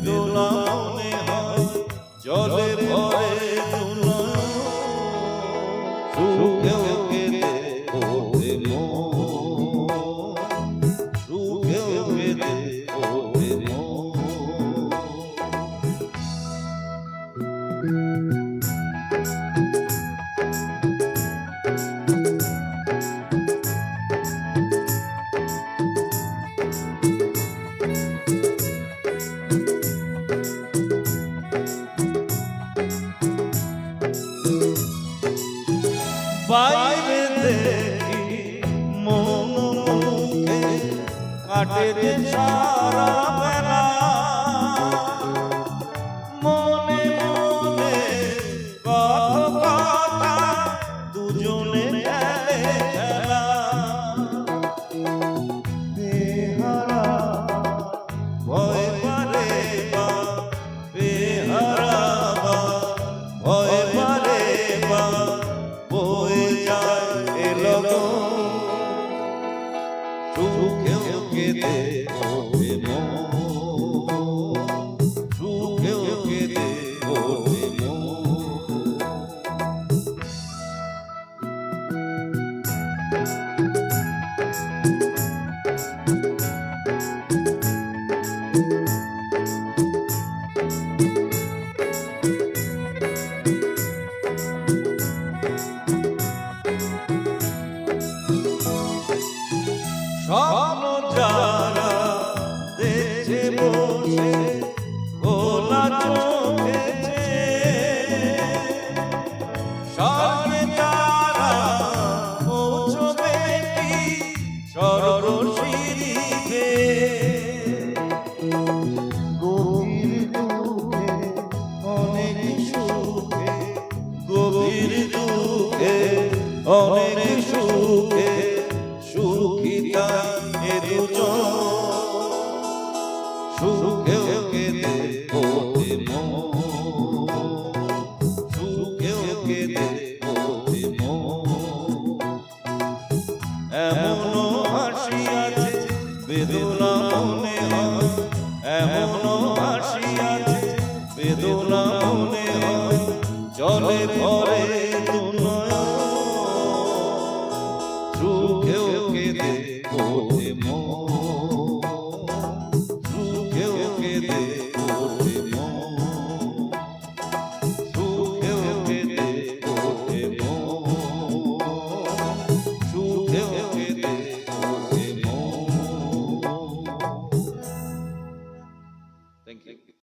dolam বাইরে দেখি মন কাটে যে সারা বেলা মনে মনে কত কথা দুজনে খেলে খেলা বেহারা ভয় পারে বা বেহারা বা ভয় পারে বা কেঁদে ওঠে সুখেও কেঁদে ওঠে স্বপ্ন যারা দেখছে বসে খোলা চোখেছে স্বপ্নে যারা পৌঁছবে কি স্বর্গ গভীর দুঃখে, অনেক সুখে, গভীর দুঃখে, অনেক সুখিতা এ দুজন সুখেও কেঁদে মন। সুখেও কেঁদে ওঠে মন। এমনও হাসি আছে, বেদনা মনে হয়। এমনও হাসি আছে, বেদনা মনে হয়। জলে ভরে ঢেকে দে